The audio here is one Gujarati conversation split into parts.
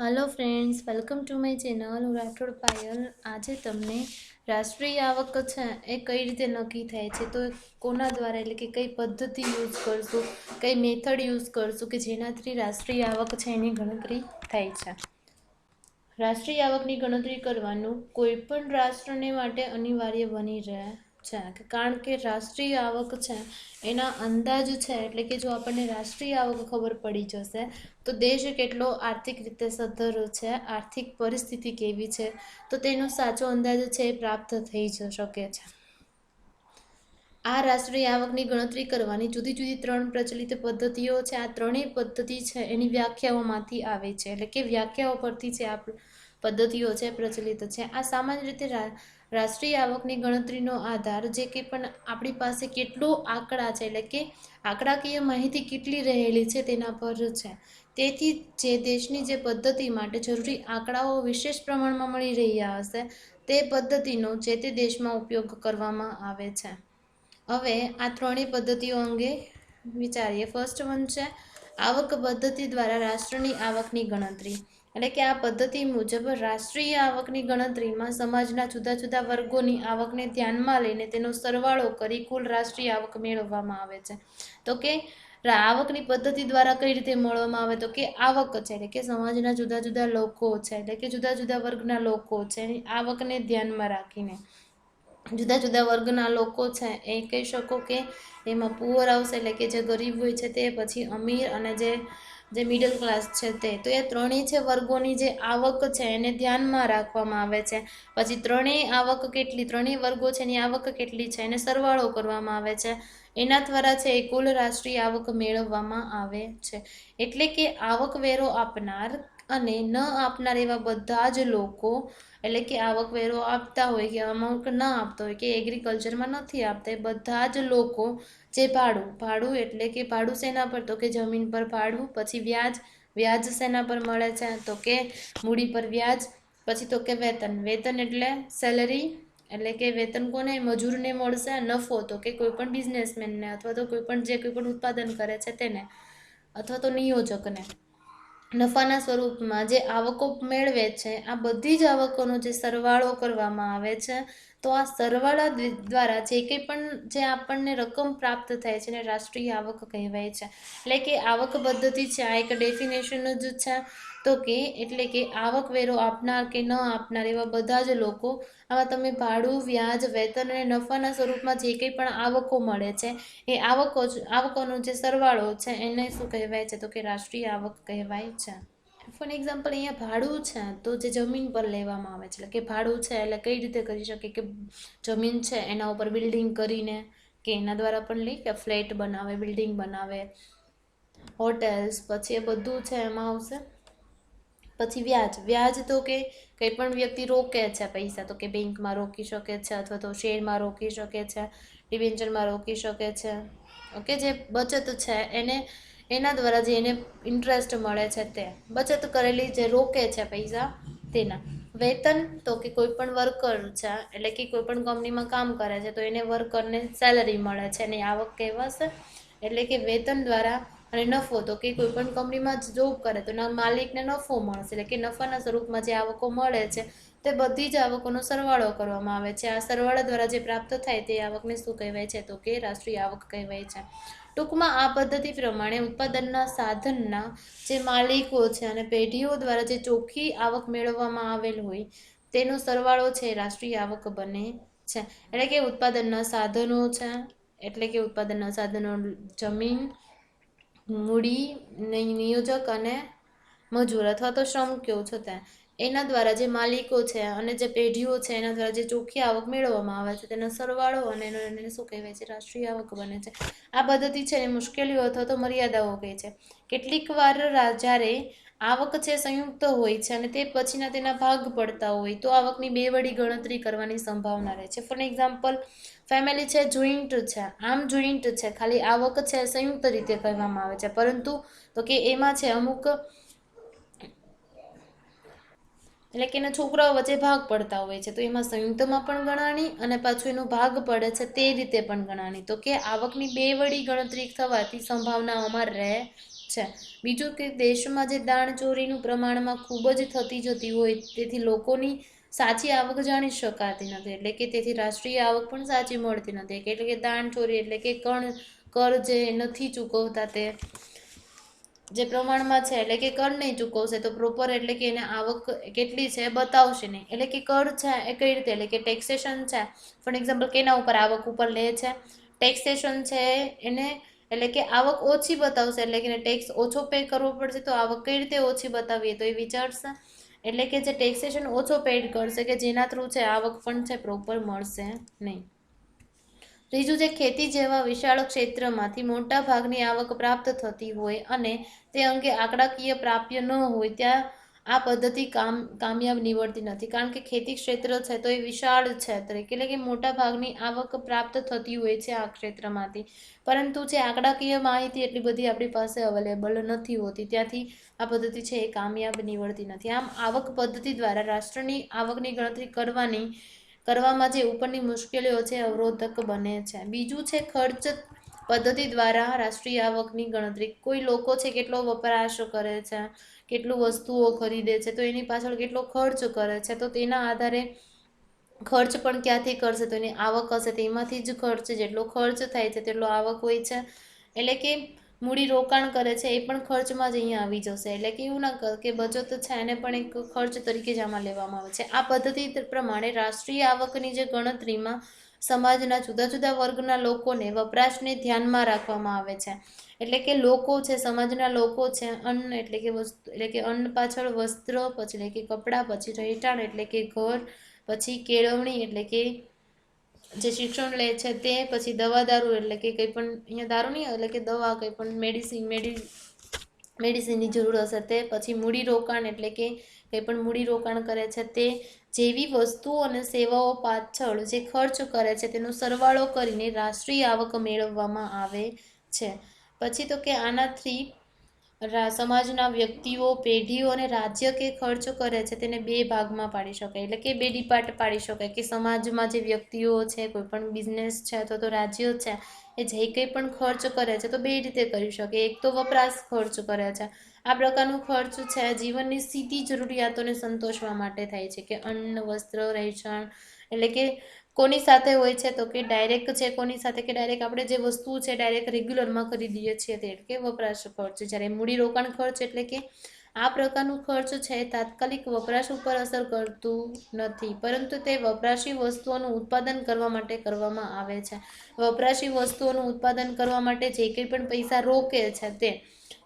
Hello friends welcome to my channel હું રાઠોડ પાયલ આજે તમને રાષ્ટ્રીય આવક છે, એ કઈ રીતે નક્કી થાય છે? તો કોના દ્વારા, એટલે કે કઈ પદ્ધતિ યુઝ કરશું, કઈ મેથડ યુઝ કરશું, કે જેનાથી રાષ્ટ્રીય આવક છે એની ગણતરી થાય છે? રાષ્ટ્રીય આવકની ગણતરી કરવાનું કોઈ પણ રાષ્ટ્રને માટે અનિવાર્ય બની રહે. છે. કારણ કે રાષ્ટ્રીય આવક છે, એના અંદાજ છે, એટલે કે જો આપણને રાષ્ટ્રીય આવક ખબર પડી જશે, તો દેશ કેટલો આર્થિક રીતે સદ્ધર છે, આર્થિક પરિસ્થિતિ કેવી છે, તો તેનો સાચો અંદાજ છે એ પ્રાપ્ત થઈ જ શકે છે. આ રાષ્ટ્રીય આવકની ગણતરી કરવાની જુદી જુદી ત્રણ પ્રચલિત પદ્ધતિઓ છે. આ ત્રણેય પદ્ધતિ છે એની વ્યાખ્યાઓમાંથી આવે છે. એટલે કે વ્યાખ્યાઓ પરથી છે આ પદ્ધતિઓ છે પ્રચલિત છે. આ સામાન્ય રીતે રાષ્ટ્રીય આવકની ગણતરીનો આધાર જે કે પણ આપણી પાસે કેટલો આંકડા છે, એટલે કે આંકડાકીય માહિતી કેટલી રહેલી છે તેના પર છે. તેથી જે દેશની જે પદ્ધતિ માટે જરૂરી આંકડાઓ વિશેષ પ્રમાણમાં મળી રહ્યા હશે, તે પદ્ધતિનો જે તે દેશમાં ઉપયોગ કરવામાં આવે છે. હવે આ ત્રણેય પદ્ધતિઓ અંગે વિચારીએ. ફર્સ્ટ વન છે, આવક પદ્ધતિ દ્વારા રાષ્ટ્રની આવકની ગણતરી. એટલે કે આ પદ્ધતિ મુજબ રાષ્ટ્રીય આવકની ગણતરીમાં સમાજના જુદા જુદા વર્ગોની આવકને ધ્યાનમાં લઈને તેનો સરવાળો કરી કુલ રાષ્ટ્રીય આવક મેળવવામાં આવે છે. તો કે આવકની પદ્ધતિ દ્વારા કઈ રીતે મળવામાં આવે? તો કે આવક છે, એટલે કે સમાજના જુદા જુદા લોકો છે, એટલે કે જુદા જુદા વર્ગના લોકો છે, એની આવકને ધ્યાનમાં રાખીને. જુદા જુદા વર્ગના લોકો છે, એ કહી શકો કે એમાં પુઅર આવશે, એટલે કે જે ગરીબ હોય છે તે પછી અમીર અને જે જે મિડલ ક્લાસ છે તે. તો એ ત્રણેય છે વર્ગોની જે આવક છે એને ધ્યાનમાં રાખવામાં આવે છે. પછી ત્રણેય આવક કેટલી, ત્રણેય વર્ગો છે એની આવક કેટલી છે એને સરવાળો કરવામાં આવે છે. એના દ્વારા છે એ કુલ રાષ્ટ્રીય આવક મેળવવામાં આવે છે. એટલે કે આવક વેરો આપનાર અને ન આપનાર એવા બધા જ લોકો, એટલે કે આવકવેરો આપતા હોય કે અમુક ન આપતા હોય કે એગ્રીકલ્ચરમાં નથી આપતા, એ બધા જ લોકો જે ભાડું ભાડું એટલે કે ભાડું શેના પર? તો કે જમીન પર ભાડું, પછી વ્યાજ વ્યાજ શેના પર મળે છે? તો કે મૂડી પર વ્યાજ, પછી તો કે વેતન. વેતન એટલે સેલરી એટલે કે વેતન કોને? મજૂરને મળશે નફો. તો કે કોઈ પણ બિઝનેસમેનને અથવા તો કોઈ પણ જે કોઈ પણ ઉત્પાદન કરે છે તેને, અથવા તો નિયોજકને. નફાના સ્વરૂપમાં જે આવકો મેળવે છે, આ બધી જ આવકોનો જે સરવાળો કરવામાં આવે છે તો આ સરવાળા દ્વારા જે કંઈ પણ, જે આપણને રકમ પ્રાપ્ત થાય છે એને રાષ્ટ્રીય આવક કહેવાય છે. એટલે કે આવક પદ્ધતિ છે, આ એક ડેફિનેશન જ છે. તો કે એટલે કે આવક વેરો આપનાર કે ન આપનાર એવા બધા જ લોકો આમાં તમે ભાડું, વ્યાજ, વેતન અને નફાના સ્વરૂપમાં જે કંઈ પણ આવકો મળે છે, એ આવકો આવકોનો જે સરવાળો છે એને શું કહેવાય છે? તો કે રાષ્ટ્રીય આવક કહેવાય છે. ફોર એક્ઝામ્પલ અહીંયા ભાડું છે, તો જે જમીન પર લેવામાં આવે છે. એટલે કે ભાડું છે, એટલે કઈ રીતે કરી શકે? કે જમીન છે, એના ઉપર બિલ્ડિંગ કરીને કે એના દ્વારા પણ લઈ કે ફ્લેટ બનાવે બિલ્ડિંગ બનાવે હોટેલ્સ પછી એ બધું છે, એમાં આવશે. પછી વ્યાજ. વ્યાજ તો કે કંઈ પણ વ્યક્તિ રોકે છે પૈસા, તો કે બેંકમાં રોકી શકે છે, અથવા તો શેરમાં રોકી શકે છે ડિવેન્ચરમાં રોકી શકે છે. ઓકે, જે બચત છે, એને એના દ્વારા જે એને ઇન્ટરેસ્ટ મળે છે તે. બચત કરેલી જે રોકે છે પૈસા, તેના. વેતન તો કે કોઈ પણ વર્કર છે, એટલે કે કોઈ પણ કંપનીમાં કામ કરે છે, તો એને વર્કરને સેલરી મળે છે, એની આવક કહેવાશે. એટલે કે વેતન દ્વારા અને નફો તો કે કોઈ પણ કંપનીમાં જોબ કરે, તો માલિકને નફો મળશે. એટલે કે નફાના સ્વરૂપમાં જે આવકો મળે છે, તે બધી જ આવકોનો સરવાળો કરવામાં આવે છે. આ સરવાળા દ્વારા જે પ્રાપ્ત થાય તે આવકને શું કહેવાય છે? તો કે રાષ્ટ્રીય આવક કહેવાય છે. ટૂંકમાં આ પદ્ધતિ પ્રમાણે ઉત્પાદનના સાધનના જે માલિકો છે અને પેઢીઓ દ્વારા જે ચોખ્ખી આવક મેળવવામાં આવેલ હોય, તેનો સરવાળો છે, રાષ્ટ્રીય આવક બને છે. એટલે કે ઉત્પાદનના સાધનો છે, એટલે કે ઉત્પાદનના સાધનો જમીન, મૂડી નિયોજક અને મજૂર અથવા તો શ્રમ કયો છો ત્યાં એના દ્વારા જે માલિકો છે અને જે પેઢીઓ છે, એના દ્વારા જે ચોખ્ખી આવક મેળવવામાં આવે છે, તેનો સરવાળો અને એનો એને શું કહેવાય છે, રાષ્ટ્રીય આવક બને છે. આ પદ્ધતિ છે એ મુશ્કેલીઓ અથવા તો મર્યાદાઓ કહે છે. કેટલીક વાર જ્યારે આવક છે સંયુક્ત હોય છે અને તે પછીના તેના ભાગ પડતા હોય, તો આવકની બે વડી ગણતરી કરવાની સંભાવના રહે છે. ફોર એક્ઝામ્પલ ફેમિલી છે જોઈન્ટ છે. આમ જોઈન્ટ છે. ખાલી આવક છે સંયુક્ત રીતે કહેવામાં આવે છે. પરંતુ તો કે એમાં છે અમુક એટલે કે એના છોકરાઓ વચ્ચે ભાગ પડતા હોય છે. તો એમાં સંયુક્તમાં પણ ગણાણી અને પાછું એનો ભાગ પડે છે તે રીતે પણ ગણાણી. તો કે આવકની બે વડી ગણતરી થવાથી સંભાવનાઓમાં રહે છે. બીજું કે દેશમાં જે દાણચોરીનું પ્રમાણમાં ખૂબ જ થતી જતી હોય તેથી લોકોની સાચી આવક જાણી શકાતી નથી. એટલે કે તેથી રાષ્ટ્રીય આવક પણ સાચી મળતી નથી. એટલે કે દાણચોરી એટલે કે કણ કર જે નથી ચૂકવતા તે જે પ્રમાણમાં છે, એટલે કે કર નહીં ચૂકવશે, તો પ્રોપર એટલે કે એને આવક કેટલી છે બતાવશે નહીં. એટલે કે કર છે એ કઈ રીતે? એટલે કે ટેક્સેશન છે ફોર એક્ઝામ્પલ કેના ઉપર આવક ઉપર લે છે? ટેક્સેશન છે એને, એટલે કે આવક ઓછી બતાવશે, એટલે કે ટેક્સ ઓછો પે કરવો પડશે, તો આવક કઈ રીતે ઓછી બતાવીએ? તો એ વિચારશે. એટલે કે જે ટેક્સેશન ઓછો પેડ કરશે, કે જેના થ્રુ છે, આવક પણ છે પ્રોપર મળશે નહીં. ત્રીજું જે ખેતી જેવા વિશાળ ક્ષેત્રમાંથી મોટા ભાગની આવક પ્રાપ્ત થતી હોય અને તે અંગે આંકડાકીય પ્રાપ્ય ન હોય ત્યાં આ પદ્ધતિ કામ, કામયાબ નીવડતી નથી. કારણ કે ખેતી ક્ષેત્ર છે તો એ વિશાળ ક્ષેત્ર એટલે કે મોટા ભાગની આવક પ્રાપ્ત થતી હોય છે આ ક્ષેત્રમાંથી. પરંતુ જે આંકડાકીય માહિતી એટલી બધી આપણી પાસે અવેલેબલ નથી હોતી. ત્યાંથી આ પદ્ધતિ છે એ કામયાબ નીવડતી નથી. આમ આવક પદ્ધતિ દ્વારા રાષ્ટ્રની આવકની ગણતરી કરવાની કરવામાં જે ઉપરની મુશ્કેલીઓ છે, અવરોધક બને છે. બીજું છે, ખર્ચ પદ્ધતિ દ્વારા રાષ્ટ્રીય આવકની ગણતરી. કોઈ લોકો છે, કેટલો વપરાશ કરે છે, કેટલું વસ્તુઓ ખરીદે છે, તો એની પાછળ કેટલો ખર્ચ કરે છે, તો તેના આધારે ખર્ચ પણ ક્યાંથી કરશે? તો એની આવક હશે તેમાંથી જ ખર્ચ, જેટલો ખર્ચ થાય છે, તેટલો આવક હોય છે. એટલે કે મૂડી રોકાણ કરે છે, એ પણ ખર્ચમાં જ અહીંયા આવી જશે. એટલે કે એવું ના કે બચત છે, એને પણ એક ખર્ચ તરીકે જ આમાં લેવામાં આવે છે. આ પદ્ધતિ પ્રમાણે રાષ્ટ્રીય આવકની જે ગણતરીમાં સમાજના જુદા જુદા વર્ગના લોકોને વપરાશને ધ્યાનમાં રાખવામાં આવે છે. એટલે કે લોકો છે, સમાજના લોકો છે, અન્ન એટલે કે વસ્તુ, એટલે કે અન્ન પાછળ વસ્ત્ર, પછી એટલે કે કપડાં, પછી રહેઠાણ, એટલે કે ઘર, પછી કેળવણી, એટલે કે જે શિક્ષણ લે છે તે પછી દવા દારૂ એટલે કે કંઈ પણ, અહીંયા દારૂ નહીં એટલે કે દવા, કંઈ પણ મેડિસિન મેડિ મેડિસિનની જરૂર હશે તે પછી મૂડી રોકાણ એટલે કે કંઈ પણ મૂડી રોકાણ કરે છે તે જેવી વસ્તુઓ અને સેવાઓ પાછળ જે ખર્ચ કરે છે તેનો સરવાળો કરીને રાષ્ટ્રીય આવક મેળવવામાં આવે છે. પછી તો કે આનાથી સમાજના વ્યક્તિઓ, પેઢીઓ અને રાજ્ય કે ખર્ચ કરે છે તેને બે ભાગમાં પાડી શકાય. એટલે કે બે ડિપાર્ટ પાડી શકાય કે સમાજમાં જે વ્યક્તિઓ છે, કોઈ પણ બિઝનેસ છે અથવા તો રાજ્ય છે, એ જે કંઈ પણ ખર્ચ કરે છે તો બે રીતે કરી શકે. એક તો વપરાશ ખર્ચ કરે છે. આ પ્રકારનું ખર્ચ છે જીવનની સીધી જરૂરિયાતોને સંતોષવા માટે થાય છે કે અન્ન, વસ્ત્ર, રહેઠાણ, એટલે કે કોની સાથે હોય છે તો કે ડાયરેક્ટ છે, કોની સાથે કે ડાયરેક્ટ આપણે જે વસ્તુ છે ડાયરેક્ટ રેગ્યુલરમાં ખરીદીએ છીએ તે એટલે કે વપરાશ ખર્ચ. જ્યારે મૂડી રોકાણ ખર્ચ એટલે કે આ પ્રકારનું ખર્ચ છે, તાત્કાલિક વપરાશ ઉપર અસર કરતું નથી. પરંતુ તે વપરાશી વસ્તુઓનું ઉત્પાદન કરવા માટે કરવામાં આવે છે. વપરાશી વસ્તુઓનું ઉત્પાદન કરવા માટે જે કંઈ પણ પૈસા રોકે છે તે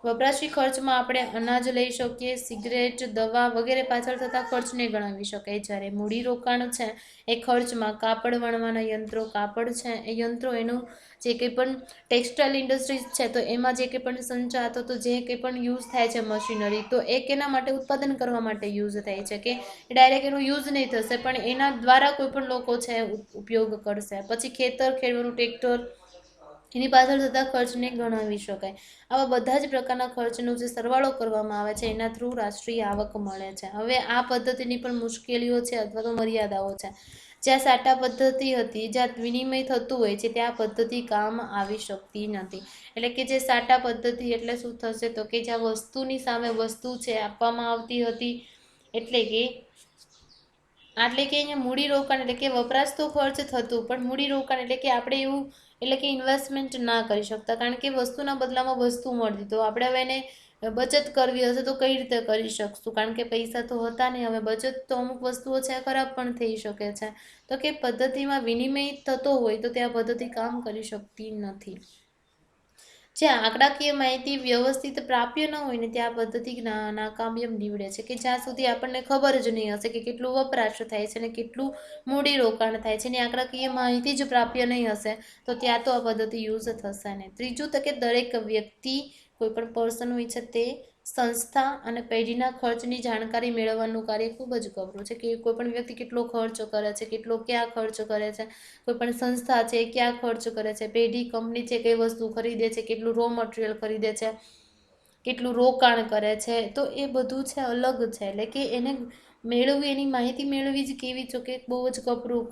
વપરાશી ખર્ચમાં આપણે અનાજ લઈ શકીએ, સિગરેટ, દવા વગેરે પાછળ થતા ખર્ચને ગણાવી શકાય. જ્યારે મૂડી રોકાણ છે, એ ખર્ચમાં કાપડ વણવાના યંત્રો, કાપડ છે, એ યંત્રો એનું જે કંઈ પણ ટેક્સટાઇલ ઇન્ડસ્ટ્રીઝ છે, તો એમાં જે કંઈ પણ સંચાતો, તો જે કંઈ પણ યુઝ થાય છે મશીનરી, તો એ કેના માટે ઉત્પાદન કરવા માટે યુઝ થાય છે કે ડાયરેક્ટ એનો યુઝ નહીં થશે, પણ એના દ્વારા કોઈ પણ લોકો છે ઉપયોગ કરશે. પછી ખેતર ખેડવાનું, ટ્રેક્ટર એની પાછળ થતા ખર્ચને ગણાવી શકાય. આવા બધા જ પ્રકારના ખર્ચનો જે સરવાળો કરવામાં આવે છે, એના થ્રુ રાષ્ટ્રીય આવક મળે છે. હવે આ પદ્ધતિની પણ મુશ્કેલીઓ છે અથવા તો મર્યાદાઓ છે. જ્યાં સાટા પદ્ધતિ હતી જ્યાં વિનિમય થતું હોય છે ત્યાં પદ્ધતિ કામ આવી શકતી નથી. એટલે કે જે સાટા પદ્ધતિ એટલે શું થશે? તો કે જ્યાં વસ્તુની સામે વસ્તુ છે આપવામાં આવતી હતી, એટલે કે એટલે કે અહીંયા મૂડી રોકાણ એટલે કે વપરાશ તો ખર્ચ થતું, પણ મૂડી રોકાણ એટલે કે આપણે એવું એટલે કે ઇન્વેસ્ટમેન્ટ ના કરી શકતા. કારણ કે વસ્તુના બદલામાં વસ્તુ મળતી. તો આપણે હવે એને બચત કરવી હશે તો કઈ રીતે કરી શકશું? કારણ કે પૈસા તો હતા નહીં. હવે બચત તો અમુક વસ્તુઓ છે ખરાબ પણ થઈ શકે છે. તો કે પદ્ધતિમાં વિનિમય થતો હોય તો ત્યાં પદ્ધતિ કામ કરી શકતી નથી. જ્યાં આંકડાકીય માહિતી વ્યવસ્થિત પ્રાપ્ય ન હોય ને ત્યાં પદ્ધતિ નાકામ્યમ નીવડે છે કે જ્યાં સુધી આપણને ખબર જ નહીં હશે કે કેટલું વપરાશ થાય છે ને કેટલું મૂડી રોકાણ થાય છે ને આંકડાકીય માહિતી જ પ્રાપ્ય નહીં હશે, તો ત્યાં તો આ પદ્ધતિ યુઝ થશે ને ત્રીજું તો કે દરેક વ્યક્તિ કોઈ પણ પર્સન હોય છે તે સંસ્થા અને પેઢીના ખર્ચની જાણકારી મેળવવાનું કાર્ય ખૂબ જ ગભરું છે કે કોઈ પણ વ્યક્તિ કેટલો ખર્ચ કરે છે, કેટલો ક્યાં ખર્ચ કરે છે, કોઈ પણ સંસ્થા છે ક્યાં ખર્ચ કરે છે, પેઢી કંપની છે કઈ વસ્તુ ખરીદે છે, કેટલું રો મટીરિયલ ખરીદે છે, કેટલું રોકાણ કરે છે, તો એ બધું છે અલગ છે. એટલે કે એને મેળવવી, એની માહિતી મેળવવી જ કેવી છો કે બહુ જ કપરું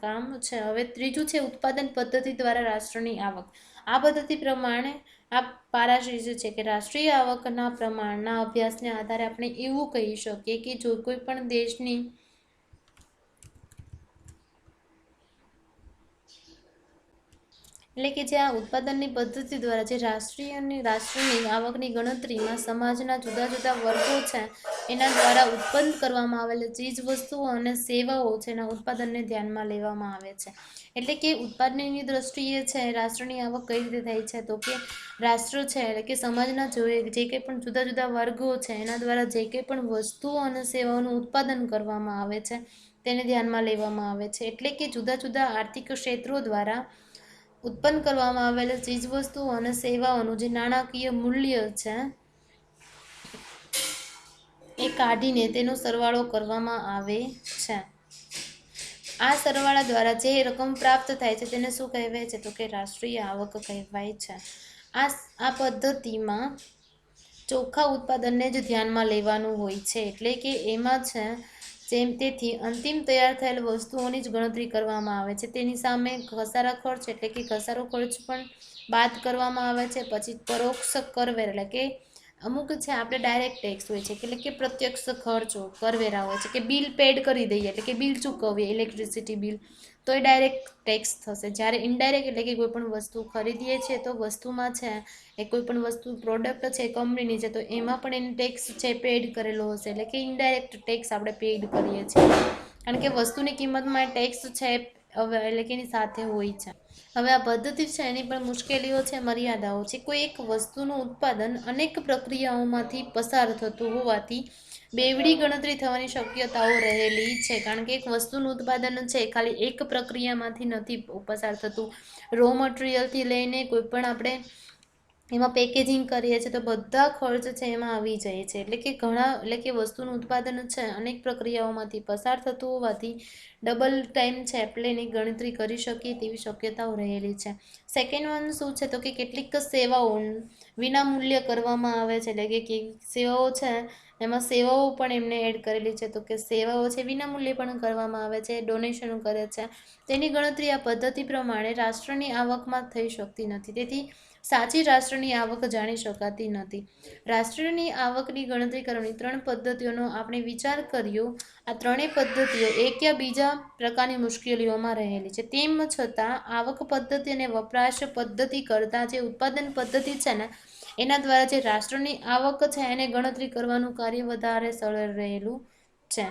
કામ છે. હવે ત્રીજું છે ઉત્પાદન પદ્ધતિ દ્વારા રાષ્ટ્રની આવક. આ પદ્ધતિ પ્રમાણે આ પારાશ્રીઝ છે કે રાષ્ટ્રીય આવકના પ્રમાણના અભ્યાસને આધારે આપણે એવું કહી શકીએ કે જો કોઈ પણ દેશની એટલે કે જે આ ઉત્પાદનની પદ્ધતિ દ્વારા જે રાષ્ટ્રીય અને રાષ્ટ્રની આવકની ગણતરીમાં સમાજના જુદા જુદા વર્ગો છે, એના દ્વારા ઉત્પન્ન કરવામાં આવેલી ચીજ વસ્તુઓ અને સેવાઓ છે, એના ઉત્પાદનને ધ્યાનમાં લેવામાં આવે છે. એટલે કે ઉત્પાદનની દ્રષ્ટિએ છે, રાષ્ટ્રની આવક કઈ રીતે થાય છે, તો કે રાષ્ટ્ર છે, એટલે કે સમાજના જો જે કંઈ પણ જુદા જુદા વર્ગો છે, એના દ્વારા જે કંઈ પણ વસ્તુઓ અને સેવાઓનું ઉત્પાદન કરવામાં આવે છે, તેને ધ્યાનમાં લેવામાં આવે છે. એટલે કે જુદા જુદા આર્થિક ક્ષેત્રો દ્વારા ઉત્પન્ન કરવામાં આવેલા ચીજવસ્તુઓ અને સેવાઓનું જે નાણાકીય મૂલ્ય છે, એ કાઢીને તેનો સરવાળો કરવામાં આવે છે. આ સરવાળા દ્વારા જે રકમ પ્રાપ્ત થાય છે, તેને શું કહેવાય છે તો કે રાષ્ટ્રીય આવક કહેવાય છે. આ આ પદ્ધતિમાં ચોખ્ખા ઉત્પાદનને જ ધ્યાનમાં લેવાનું હોય છે, એટલે કે એમાં છે જેમ તેથી અંતિમ તૈયાર થયેલ વસ્તુઓની જ ગણતરી કરવામાં આવે છે. તેની સામે ઘસારા ખર્ચ એટલે કે ઘસારો ખર્ચ પણ બાદ કરવામાં આવે છે. પછી પરોક્ષ કરવેર એટલે કે અમુક છે, આપણે ડાયરેક્ટ ટેક્સ હોય છે, એટલે કે પ્રત્યક્ષ ખર્ચો, કરવેરા હોય છે, કે બિલ પેડ કરી દઈએ, એટલે કે બિલ ચૂકવીએ ઇલેક્ટ્રિસિટી બિલ તો એ ડાયરેક્ટ ટેક્સ થશે. જ્યારે ઇનડાયરેક્ટ એટલે કે કોઈ પણ વસ્તુ ખરીદીએ છીએ, તો વસ્તુમાં છે, એ કોઈ પણ વસ્તુ પ્રોડક્ટ છે કંપનીની છે, તો એમાં પણ એને ટેક્સ છે પેડ કરેલો હશે. એટલે કે ઇનડાયરેક્ટ ટેક્સ આપણે પેડ કરીએ છીએ. કારણ કે વસ્તુની કિંમતમાં ટેક્સ છે હવે એટલે કે એની સાથે હોય છે. હવે આ પદ્ધતિ છે, એની પણ મુશ્કેલીઓ છે, મર્યાદાઓ છે. કોઈ એક વસ્તુનું ઉત્પાદન અનેક પ્રક્રિયાઓમાંથી પસાર થતું હોવાથી બેવડી ગણતરી થવાની શક્યતાઓ રહેલી છે. કારણ કે એક વસ્તુનું ઉત્પાદન છે ખાલી એક પ્રક્રિયામાંથી નથી પસાર થતું. રો મટીરિયલથી લઈને કોઈ પણ આપણે એમાં પેકેજિંગ કરીએ છીએ તો બધા ખર્ચ છે એમાં આવી જાય છે. એટલે કે ઘણા, એટલે કે વસ્તુનું ઉત્પાદન છે. અનેક પ્રક્રિયાઓમાંથી પસાર થતું હોવાથી ડબલ ટાઈમ છે એટલે એની ગણતરી કરી શકીએ તેવી શક્યતાઓ રહેલી છે. સેકન્ડ વન શું છે? તો કે કેટલીક સેવાઓ વિના મૂલ્ય કરવામાં આવે છે. એટલે કે કે સેવાઓ છે, એમાં સેવાઓ પણ એમને એડ કરેલી છે. તો કે સેવાઓ છે વિનામૂલ્યે પણ કરવામાં આવે છે ડોનેશન કરે છે. તેની ગણતરી આ પદ્ધતિ પ્રમાણે રાષ્ટ્રની આવકમાં થઈ શકતી નથી. તેથી સાચી રાષ્ટ્રની આવક જાણી શકાતી નથી. રાષ્ટ્રની આવકની ગણતરી કરવાની ત્રણ પદ્ધતિઓનો આપણે વિચાર કર્યો. આ ત્રણેય પદ્ધતિઓ એક યા બીજા પ્રકારની મુશ્કેલીઓમાં રહેલી છે. તેમ છતાં, આવક પદ્ધતિ અને વપરાશ પદ્ધતિ કરતાં જે ઉત્પાદન પદ્ધતિ છે ને, એના દ્વારા જે રાષ્ટ્રની આવક છે એને ગણતરી કરવાનું કાર્ય વધારે સરળ રહેલું છે.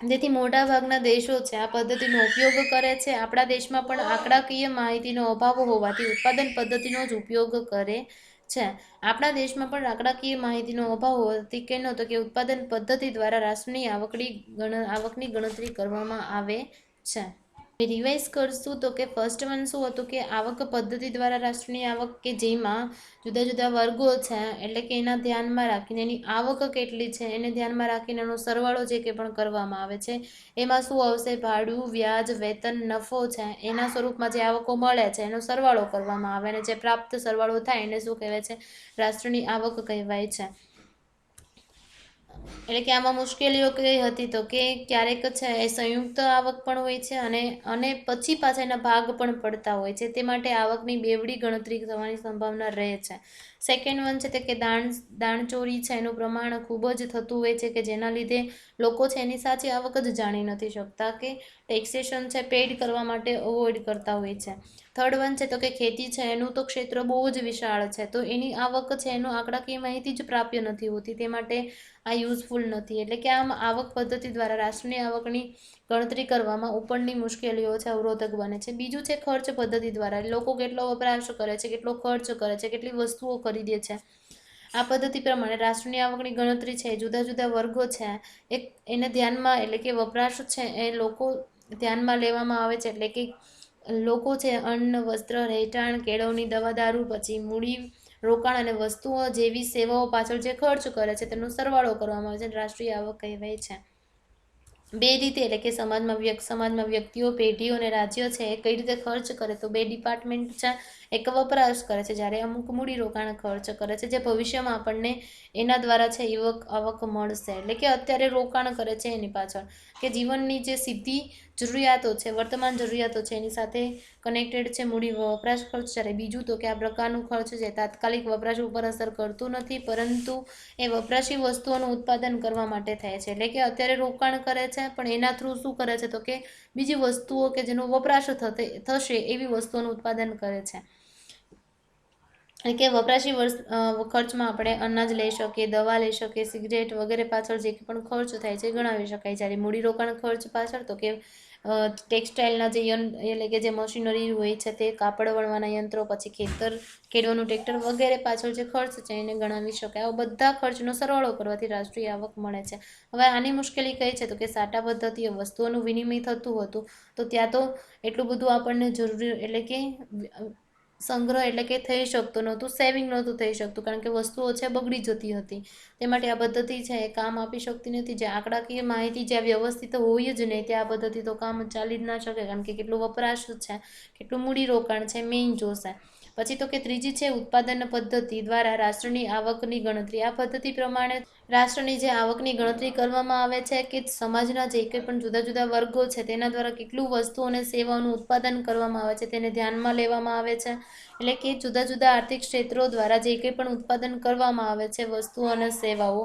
જેથી મોટાભાગના દેશો છે, આ પદ્ધતિનો ઉપયોગ કરે છે. આપણા દેશમાં પણ આંકડાકીય માહિતીનો અભાવ હોવાથી ઉત્પાદન પદ્ધતિનો જ ઉપયોગ કરે છે. આપણા દેશમાં પણ આંકડાકીય માહિતીનો અભાવ હોવાથી કે નહોતો કે ઉત્પાદન પદ્ધતિ દ્વારા રાષ્ટ્રની આવકની ગણ, આવકની ગણતરી કરવામાં આવે છે. રિવાઇઝ કરશું તો કે ફર્સ્ટ વન શું હતું કે આવક પદ્ધતિ દ્વારા રાષ્ટ્રની આવક કે જેમાં જુદા જુદા વર્ગો છે, એટલે કે એના ધ્યાનમાં રાખીને એની આવક કેટલી છે, એને ધ્યાનમાં રાખીને એનો સરવાળો જે કે પણ કરવામાં આવે છે, એમાં શું આવશે? ભાડું, વ્યાજ, વેતન, નફો છે, એના સ્વરૂપમાં જે આવકો મળે છે, એનો સરવાળો કરવામાં આવે અને જે પ્રાપ્ત સરવાળો થાય એને શું કહેવાય છે? રાષ્ટ્રની આવક કહેવાય છે. એટલે કે આમાં મુશ્કેલીઓ કઈ હતી તો કે ક્યારેક છે, એ સંયુક્ત આવક પણ હોય છે અને અને પછી પાછા એના ભાગ પણ પડતા હોય છે. તે માટે આવકની બેવડી ગણતરી થવાની સંભાવના રહે છે. સેકન્ડ વન છે તે કે દાણ દાણચોરી છે, એનું પ્રમાણ ખૂબ જ થતું હોય છે કે જેના લીધે લોકો છે એની સાચી આવક જ જાણી નથી શકતા કે ટેક્સેશન છે પેઇડ કરવા માટે અવોઇડ કરતા હોય છે. થર્ડ વન છે તો કે ખેતી છે, એનું તો ક્ષેત્ર બહુ જ વિશાળ છે. તો એની આવક છે, એનું આંકડાકીય માહિતી જ પ્રાપ્ય નથી હોતી. તે માટે આ યુઝફુલ નથી. એટલે કે આમ આવક પદ્ધતિ દ્વારા રાષ્ટ્રની આવકની ગણતરી કરવામાં ઉપરની મુશ્કેલીઓ છે, અવરોધક બને છે. બીજું છે ખર્ચ પદ્ધતિ દ્વારા. લોકો કેટલો વપરાશ કરે છે, કેટલો ખર્ચ કરે છે, કેટલી વસ્તુઓ ખરીદે છે. આ પદ્ધતિ પ્રમાણે રાષ્ટ્રની આવકની ગણતરી છે, જુદા જુદા વર્ગો છે. એક એને ધ્યાનમાં એટલે કે વપરાશ છે, એ લોકો ધ્યાનમાં લેવામાં આવે છે. એટલે કે લોકો છે અન્ન, વસ્ત્ર, રહેઠાણ, કેળવણી, દવા, દારૂ, પછી મૂડી, રોકાણ અને વસ્તુઓ જેવી સેવાઓ પાછળ જે ખર્ચ કરે છે તેનો સરવાળો કરવામાં આવે છે રાષ્ટ્રીય આવક કહેવાય છે. બે રીતે એટલે કે સમાજમાં વ્યક્તિ, સમાજમાં વ્યક્તિઓ, પેઢીઓ અને રાજ્યો છે એ કઈ રીતે ખર્ચ કરે તો બે ડિપાર્ટમેન્ટ છે. એક વપરાશ કરે છે જ્યારે અમુક મૂડી રોકાણ ખર્ચ કરે છે જે ભવિષ્યમાં આપણને એના દ્વારા છે આવક આવક મળશે. એટલે કે અત્યારે રોકાણ કરે છે એની પાછળ. કે જીવનની જે સીધી જરૂરિયાતો છે, વર્તમાન જરૂરિયાતો છે, એની સાથે કનેક્ટેડ છે મૂડી વપરાશ ખર્ચ. જ્યારે બીજું તો કે આ પ્રકારનું ખર્ચ છે, તાત્કાલિક વપરાશ ઉપર અસર કરતું નથી, પરંતુ એ વપરાશી વસ્તુઓનું ઉત્પાદન કરવા માટે થાય છે. એટલે કે અત્યારે રોકાણ કરે છે, પણ એના થ્રુ શું કરે છે? તો કે બીજી વસ્તુઓ કે જેનો વપરાશ થશે એવી વસ્તુઓનું ઉત્પાદન કરે છે. કે વપરાશી વર્ષ ખર્ચમાં આપણે અનાજ લઈ શકીએ, દવા લઈ શકીએ, સિગરેટ વગેરે પાછળ જે પણ ખર્ચ થાય છે ગણાવી શકાય. જ્યારે મૂડીરોકાણ ખર્ચ પાછળ, તો કે ટેક્સટાઇલના જે યન, એટલે કે જે મશીનરી હોય છે તે કાપડ વણવાના યંત્રો, પછી ખેતર ખેડવાનું ટ્રેક્ટર વગેરે પાછળ જે ખર્ચ છે એને ગણાવી શકાય. આવા બધા ખર્ચનો સરવાળો કરવાથી રાષ્ટ્રીય આવક મળે છે. હવે આની મુશ્કેલી કઈ છે? તો કે સાટા પદ્ધતિએ વસ્તુઓનું વિનિમય થતું હતું, તો ત્યાં તો એટલું બધું આપણને જરૂરી, એટલે કે સંગ્રહ એટલે કે થઈ શકતો નહોતું સેવિંગ નહોતું થઈ શકતું, કારણ કે વસ્તુઓ છે બગડી જતી હતી. તે માટે આ પદ્ધતિ છે એ કામ આપી શકતી નથી. જે આંકડાકીય માહિતી જ્યાં વ્યવસ્થિત હોય જ નહીં, ત્યાં આ પદ્ધતિ તો કામ ચાલી જ ના શકે, કારણ કે કેટલું વપરાશ છે, કેટલું મૂડીરોકાણ છે મેઇન જોશે. પછી તો કે ત્રીજી છે ઉત્પાદન પદ્ધતિ દ્વારા રાષ્ટ્રની આવકની ગણતરી. આ પદ્ધતિ પ્રમાણે રાષ્ટ્રની જે આવકની ગણતરી કરવામાં આવે છે કે સમાજના જે કંઈ પણ જુદા જુદા વર્ગો છે, તેના દ્વારા કેટલું વસ્તુ અને સેવાઓનું ઉત્પાદન કરવામાં આવે છે, તેને ધ્યાનમાં લેવામાં આવે છે. એટલે કે જુદા જુદા આર્થિક ક્ષેત્રો દ્વારા જે કંઈ પણ ઉત્પાદન કરવામાં આવે છે, વસ્તુઓ અને સેવાઓ,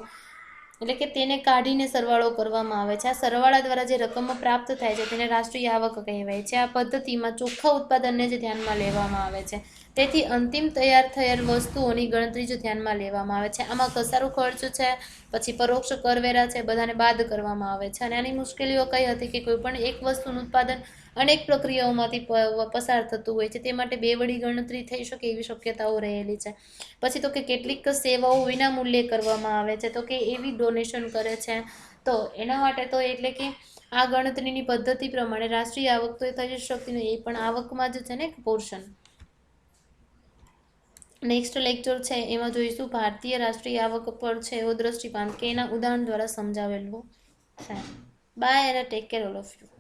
એટલે કે તેને કાઢીને સરવાળો કરવામાં આવે છે. આ સરવાળા દ્વારા જે રકમ પ્રાપ્ત થાય છે, તેને રાષ્ટ્રીય આવક કહેવાય છે. આ પદ્ધતિમાં ચોખ્ખા ઉત્પાદનને જ ધ્યાનમાં લેવામાં આવે છે. તેથી અંતિમ તૈયાર થયેલ વસ્તુઓની ગણતરી જ ધ્યાનમાં લેવામાં આવે છે, આમાં ઘસારો ખર્ચ છે, પછી પરોક્ષ કરવેરા છે, બધાને બાદ કરવામાં આવે છે. અને આની મુશ્કેલીઓ કઈ હતી કે કોઈ પણ એક વસ્તુનું ઉત્પાદન અનેક પ્રક્રિયાઓમાંથી પસાર થતું હોય છે, તે માટે બે વડી ગણતરી થઈ શકે એવી શક્યતાઓ રહેલી છે. પછી તો કે કેટલીક સેવાઓ વિના મૂલ્યે કરવામાં આવે છે, તો કે એવી ડોનેશન કરે છે. તો એના માટે તો એટલે કે આ ગણતરીની પદ્ધતિ પ્રમાણે રાષ્ટ્રીય આવક તો એ થઈ જ શકતી નહીં એ પણ આવકમાં જ છે ને પોર્શન? નેક્સ્ટ લેક્ચર છે, એમાં જોઈશું ભારતીય રાષ્ટ્રીય આવક પર છે, એવો દ્રષ્ટિપાંત કે એના ઉદાહરણ દ્વારા સમજાવેલું છે. બાય અને take care all of you